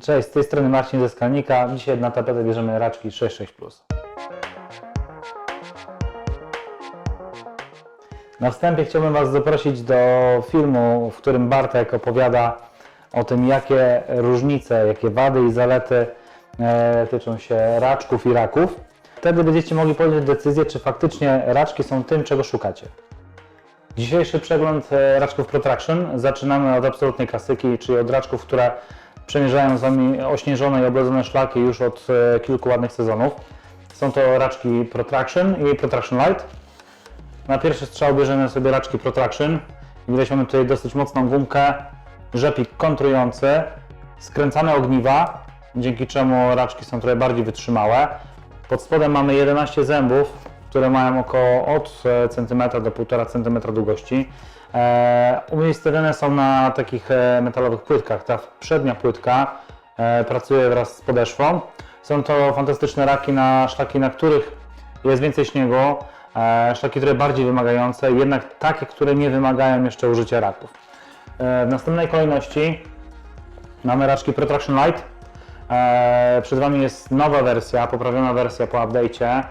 Cześć, z tej strony Marcin ze Skalnika. Dzisiaj na tapetę bierzemy raczki 6.6+. Na wstępie chciałbym Was zaprosić do filmu, w którym Bartek opowiada o tym, jakie różnice, jakie wady i zalety e, tyczą się raczków i raków. Wtedy będziecie mogli podjąć decyzję, czy faktycznie raczki są tym, czego szukacie. Dzisiejszy przegląd e, raczków Protraction zaczynamy od absolutnej klasyki, czyli od raczków, które przemierzają z Wami ośnieżone i oblodzone szlaki już od e, kilku ładnych sezonów. Są to raczki Protraction i Protraction Light. Na pierwszy strzał bierzemy sobie raczki Protraction. Widać mamy tutaj dosyć mocną gumkę, rzepik kontrujący, skręcane ogniwa, dzięki czemu raczki są trochę bardziej wytrzymałe. Pod spodem mamy 11 zębów, które mają około od e, centymetra do 1,5 cm długości. E, umiejscowione są na takich e, metalowych płytkach. Ta przednia płytka e, pracuje wraz z podeszwą. Są to fantastyczne raki na szlaki, na których jest więcej śniegu, szlaki, które bardziej wymagające, jednak takie, które nie wymagają jeszcze użycia raków. W następnej kolejności mamy raczki Protraction Light. Przed Wami jest nowa wersja, poprawiona wersja po update'cie.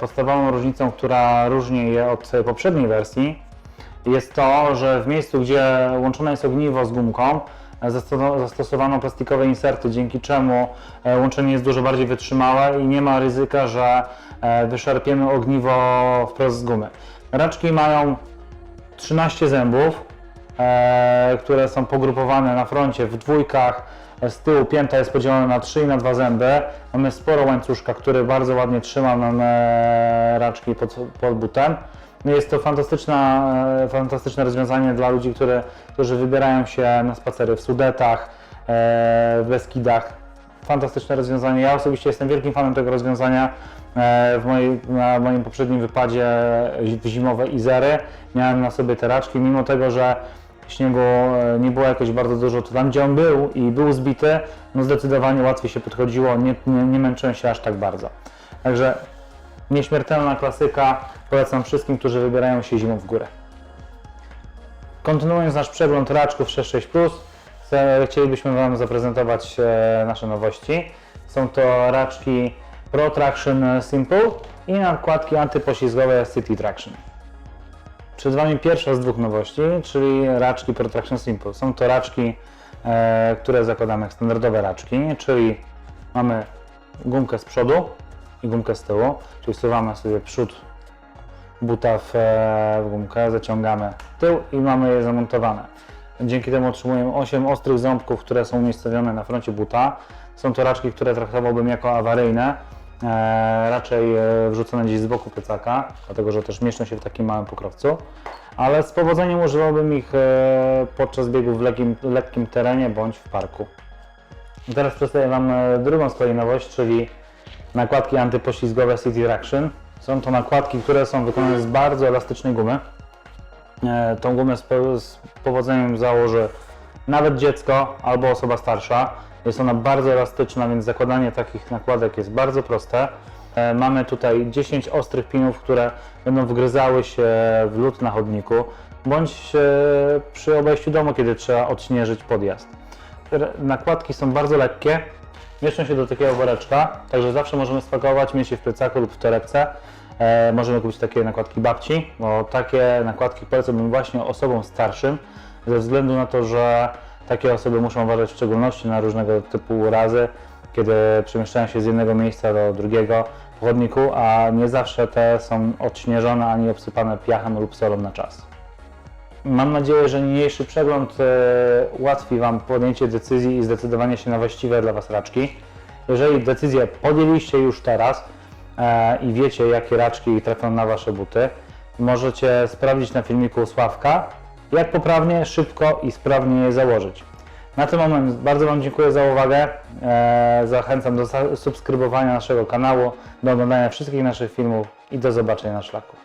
Podstawową różnicą, która różni je od poprzedniej wersji, jest to, że w miejscu, gdzie łączone jest ogniwo z gumką, e, zasto- zastosowano plastikowe inserty, dzięki czemu e, łączenie jest dużo bardziej wytrzymałe i nie ma ryzyka, że e, wyszarpiemy ogniwo wprost z gumy. Raczki mają 13 zębów, które są pogrupowane na froncie w dwójkach. Z tyłu pięta jest podzielona na 3 i na 2 zęby. Mamy sporo łańcuszka, który bardzo ładnie trzyma nam raczki pod, pod butem. Jest to fantastyczna, e, fantastyczne rozwiązanie dla ludzi, które, którzy wybierają się na spacery w Sudetach, e, w Beskidach. Fantastyczne rozwiązanie. Ja osobiście jestem wielkim fanem tego rozwiązania. E, W mojej, na moim poprzednim wypadzie w zimowe Izery miałem na sobie te raczki, mimo tego, że śniegu nie było jakoś bardzo dużo, to tam gdzie on był i był zbity, no zdecydowanie łatwiej się podchodziło, nie, nie, nie męczyłem się aż tak bardzo. Także nieśmiertelna klasyka, polecam wszystkim, którzy wybierają się zimą w górę. Kontynuując nasz przegląd raczków 6.6+, chce- chcielibyśmy Wam zaprezentować e, nasze nowości. Są to raczki Pro Traction Simple i nakładki antypoślizgowe City Traction. Przed Wami pierwsza z dwóch nowości, czyli raczki Pro Traction Simple. Są to raczki, e, które zakładamy jak standardowe raczki, czyli mamy gumkę z przodu i gumkę z tyłu, czyli wsuwamy sobie przód buta w, w gumkę, zaciągamy tył i mamy je zamontowane. Dzięki temu otrzymujemy 8 ostrych ząbków, które są umiejscowione na froncie buta. Są to raczki, które traktowałbym jako awaryjne, e, raczej e, wrzucone gdzieś z boku plecaka, dlatego że też mieszczą się w takim małym pokrowcu. Ale z powodzeniem używałbym ich e, podczas biegu w lekkim, lekkim terenie bądź w parku. Teraz przedstawię Wam e, drugą z kolei nowość, czyli nakładki antypoślizgowe City Traction. Są to nakładki, które są wykonane z bardzo elastycznej gumy. E, Tą gumę z, po- z powodzeniem założy nawet dziecko albo osoba starsza. Jest ona bardzo elastyczna, więc zakładanie takich nakładek jest bardzo proste. E, Mamy tutaj 10 ostrych pinów, które będą wgryzały się w lód na chodniku, bądź e, przy obejściu domu, kiedy trzeba odśnieżyć podjazd. Nakładki są bardzo lekkie, mieszczą się do takiego woreczka, także zawsze możemy spakować, mieć je w plecaku lub w torebce. E, możemy kupić takie nakładki babci, bo takie nakładki polecałbym właśnie osobom starszym, ze względu na to, że takie osoby muszą uważać w szczególności na różnego typu urazy, kiedy przemieszczają się z jednego miejsca do drugiego po chodniku, a nie zawsze te są odśnieżone ani obsypane piachem lub solą na czas. Mam nadzieję, że niniejszy przegląd e, ułatwi Wam podjęcie decyzji i zdecydowanie się na właściwe dla Was raczki. Jeżeli decyzję podjęliście już teraz e, i wiecie, jakie raczki trafią na Wasze buty, możecie sprawdzić na filmiku Sławka, jak poprawnie, szybko i sprawnie je założyć. Na ten moment bardzo Wam dziękuję za uwagę. E, zachęcam do subskrybowania naszego kanału, do oglądania wszystkich naszych filmów i do zobaczenia na szlaku.